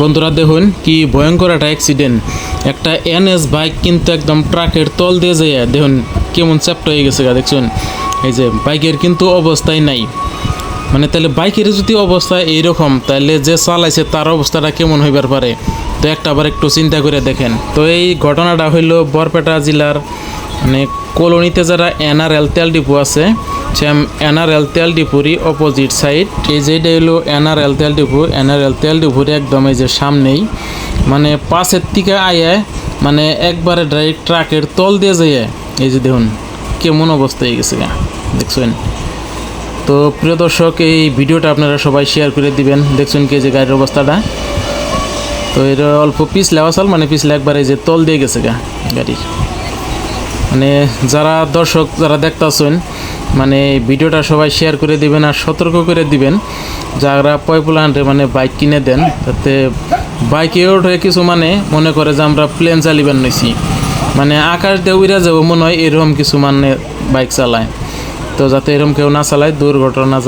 বন্ধুরা দেখুন কি ভয়ঙ্কর একটা অ্যাক্সিডেন্ট একটা এনএস বাইক কিন্তু একদম ট্রাকের তল দিয়ে যায় দেখুন কেমন চ্যাপ্টা হয়ে গেছে গা, দেখছেন? এই যে বাইকের কিন্তু অবস্থাই নাই। মানে তাহলে বাইকের যদি অবস্থা এইরকম, তাহলে যে চালাইছে তার অবস্থাটা কেমন হইবার পারে? তো একটা আবার একটু চিন্তা করে দেখেন। তো এই ঘটনাটা হইল বরপেটা জেলার মানে কলোনিতে যারা এনআরএল তেল ডিপো আছে সেম এনআরএল তেল ডিপুরি অপোজিট সাইড। এই যে এটা হলো এনআরএল তেল ডিপু, এনআরএল তেল ডিপুর একদম এই যে সামনেই। মানে পাশের থেকে আয়ে মানে একবারে ডাইরেক্ট ট্রাকের তল দিয়ে যায় এই যে দেখুন, কেমন অবস্থা হয়ে গেছে দেখছেন? তো প্রিয় দর্শক, এই ভিডিওটা আপনারা সবাই শেয়ার করে দিবেন, দেখছেন কি যে গাড়ির অবস্থাটা? তো এটা অল্প পিছলে আসাল মানে পিছলে একবার এই যে তল দিয়ে গেছে গা, গাড়ির। মানে যারা দর্শক, যারা দেখতেছেন মানে ভিডিওটা সবাই শেয়ার করে দিবেন আর সতর্ক করে দিবেন। যারা পয়পুলান্টে মানে বাইক কিনে দেন, তাতে বাইকে ওঠে কিছু মানে মনে করে যে আমরা প্লেন চালিবেন নিছি। মানে আকাশ দিয়ে উড়ে যাব মনে হয় এরকম কিছু মানে বাইক চালায়। তো যাতে এরকম কেউ না চালায়, দুর্ঘটনা